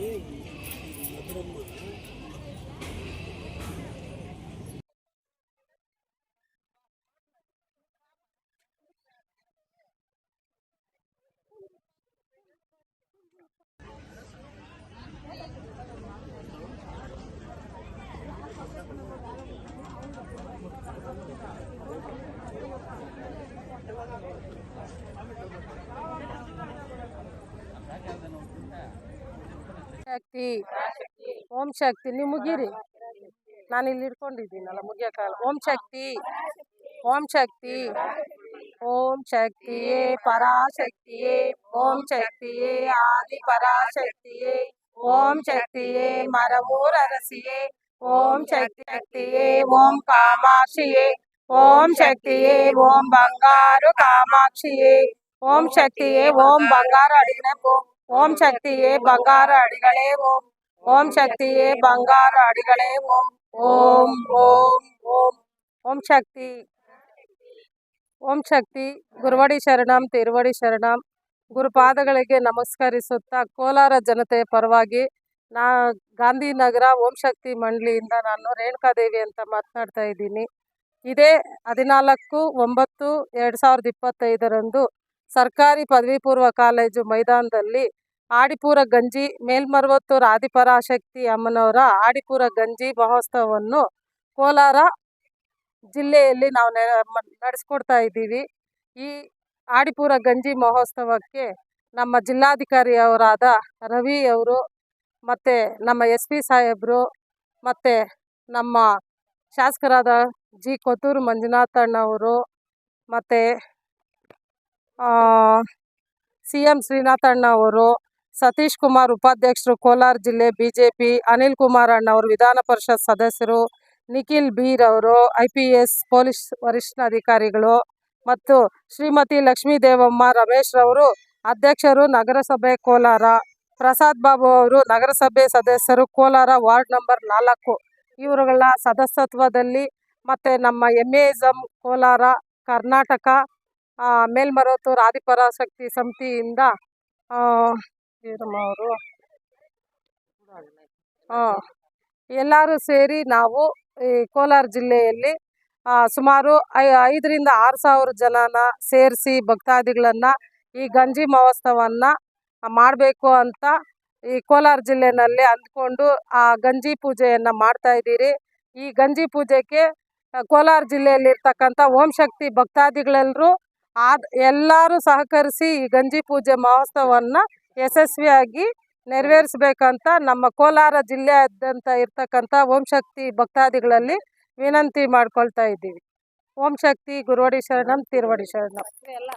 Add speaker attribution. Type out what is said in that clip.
Speaker 1: Yeah. ಶಕ್ತಿ ಓಂ ಶಕ್ತಿ, ನೀವು ಮುಗೀರಿ. ನಾನು ಇಲ್ಲಿ ಇಟ್ಕೊಂಡಿದ್ದೀನಲ್ಲ ಮುಗಿಯೋಕ್ಕಾಗಲ್ಲ ಓಂ ಶಕ್ತಿ ಓಂ ಶಕ್ತಿ, ಓಂ ಶಕ್ತಿಯೇ ಪರಾಶಕ್ತಿಯೇ, ಓಂ ಶಕ್ತಿಯೇ ಆದಿ ಪರಾಶಕ್ತಿಯೇ, ಓಂ ಶಕ್ತಿಯೇ ಮರವೂರ ರಸಿಯೇ ಓಂ ಶಕ್ತಿ ಶಕ್ತಿಯೇ ಓಂ ಕಾಮಾಕ್ಷಿಯೇ, ಓಂ ಶಕ್ತಿಯೇ ಓಂ ಬಂಗಾರು ಕಾಮಾಕ್ಷಿಯೇ, ಓಂ ಶಕ್ತಿಯೇ ಓಂ ಬಂಗಾರ ಅಡಿಗಳೇ ಓಂ ಶಕ್ತಿಯೇ ಬಂಗಾರ ಅಡಿಗಳೇ ಓಂ. ಓಂ ಶಕ್ತಿಯೇ ಬಂಗಾರ ಅಡಿಗಳೇ ಓಂ. ಓಂ ಓಂ ಓಂ. ಓಂ ಶಕ್ತಿ. ಓಂ ಶಕ್ತಿ. ಗುರುವಡಿ ಶರಣಂ, ತಿರುವಡಿ ಶರಣಂ. ಗುರುಪಾದಗಳಿಗೆ ನಮಸ್ಕರಿಸುತ್ತಾ ಕೋಲಾರ ಜನತೆಯ ಪರವಾಗಿ ನಾ ಗಾಂಧಿನಗರ ಓಂ ಶಕ್ತಿ ಮಂಡಳಿಯಿಂದ ನಾನು ರೇಣುಕಾದೇವಿ ಅಂತ ಮಾತನಾಡ್ತಾ ಇದ್ದೀನಿ. ಇದೇ ಹದಿನಾಲ್ಕು ಒಂಬತ್ತು ಎರಡು ಸಾವಿರದ ಇಪ್ಪತ್ತೈದರಂದು ಸರ್ಕಾರಿ ಪದವಿ ಪೂರ್ವ ಕಾಲೇಜು ಮೈದಾನದಲ್ಲಿ ಆಡಿಪುರ ಗಂಜಿ, ಮೇಲ್ಮರವತ್ತು ರಾಧಿಪರಾಶಕ್ತಿ ಅಮ್ಮನವರ ಆಡಿಪುರ ಗಂಜಿ ಮಹೋತ್ಸವವನ್ನು ಕೋಲಾರ ಜಿಲ್ಲೆಯಲ್ಲಿ ನಾವು ನಡೆಸ್ಕೊಡ್ತಾ ಇದ್ದೀವಿ. ಈ ಆಡಿಪುರ ಗಂಜಿ ಮಹೋತ್ಸವಕ್ಕೆ ನಮ್ಮ ಜಿಲ್ಲಾಧಿಕಾರಿಯವರಾದ ರವಿ ಅವರು ಮತ್ತು ನಮ್ಮ ಎಸ್ ಪಿ ಸಾಹೇಬರು ಮತ್ತು ನಮ್ಮ ಶಾಸಕರಾದ ಜಿ. ಕೊತ್ತೂರು ಮಂಜುನಾಥಣ್ಣವರು ಮತ್ತು ಸಿ ಎಂ ಶ್ರೀನಾಥಣ್ಣ ಅವರು, ಸತೀಶ್ ಕುಮಾರ್ ಉಪಾಧ್ಯಕ್ಷರು ಕೋಲಾರ ಜಿಲ್ಲೆ B J P Anil Kumar ಅಣ್ಣವರು ವಿಧಾನ ಪರಿಷತ್ ಸದಸ್ಯರು, ನಿಖಿಲ್ ಬೀರ್ ಅವರು, ಐ ಪಿ ಎಸ್ ಪೊಲೀಸ್ ವರಿಷ್ಠ ಅಧಿಕಾರಿಗಳು ಮತ್ತು ಶ್ರೀಮತಿ ಲಕ್ಷ್ಮೀ ದೇವಮ್ಮ ರಮೇಶ್ ಅವರು ಅಧ್ಯಕ್ಷರು ನಗರಸಭೆ ಕೋಲಾರ, ಪ್ರಸಾದ್ ಬಾಬು ಅವರು ನಗರಸಭೆ ಸದಸ್ಯರು ಕೋಲಾರ ವಾರ್ಡ್ ನಂಬರ್ ನಾಲ್ಕು. ಇವರುಗಳ ಸದಸ್ಯತ್ವದಲ್ಲಿ ಮತ್ತು ನಮ್ಮ ಎಂ ಎ ಕೋಲಾರ, ಕರ್ನಾಟಕ ಆ, ಮೇಲ್ಮರುವತ್ತೂರು ಆದಿಪರಾಶಕ್ತಿ ಸಮಿತಿಯಿಂದ ಅವರು. ಎಲ್ಲರೂ ಸೇರಿ ನಾವು ಈ ಕೋಲಾರ ಜಿಲ್ಲೆಯಲ್ಲಿ ಸುಮಾರು ಐ ಐದರಿಂದ ಆರು ಸಾವಿರ ಜನನ ಸೇರಿಸಿ ಭಕ್ತಾದಿಗಳನ್ನು ಈ ಗಂಜಿ ಮಹೋತ್ಸವವನ್ನು ಮಾಡಬೇಕು ಅಂತ ಈ ಕೋಲಾರ ಜಿಲ್ಲೆನಲ್ಲಿ ಅಂದ್ಕೊಂಡು ಆ ಗಂಜಿ ಪೂಜೆಯನ್ನು ಮಾಡ್ತಾ ಇದ್ದೀರಿ. ಈ ಗಂಜಿ ಪೂಜೆಗೆ ಕೋಲಾರ ಜಿಲ್ಲೆಯಲ್ಲಿರ್ತಕ್ಕಂಥ ಓಂ ಶಕ್ತಿ ಭಕ್ತಾದಿಗಳೆಲ್ಲರೂ ಆದ್ ಎಲ್ಲರೂ ಸಹಕರಿಸಿ ಈ ಗಂಜಿ ಪೂಜೆ ಮಹೋತ್ಸವವನ್ನು ಯಶಸ್ವಿಯಾಗಿ ನೆರವೇರಿಸಬೇಕಂತ ನಮ್ಮ ಕೋಲಾರ ಜಿಲ್ಲೆಯಾದ್ಯಂತ ಇರ್ತಕ್ಕಂಥ ಓಂ ಶಕ್ತಿ ಭಕ್ತಾದಿಗಳಲ್ಲಿ ವಿನಂತಿ ಮಾಡ್ಕೊಳ್ತಾ ಇದ್ದೀವಿ. ಓಂ ಶಕ್ತಿ ಗುರುವಡಿ ಶರಣಂ ತಿರುವಡಿ ಶರಣಂ.
Speaker 2: ಎಲ್ಲ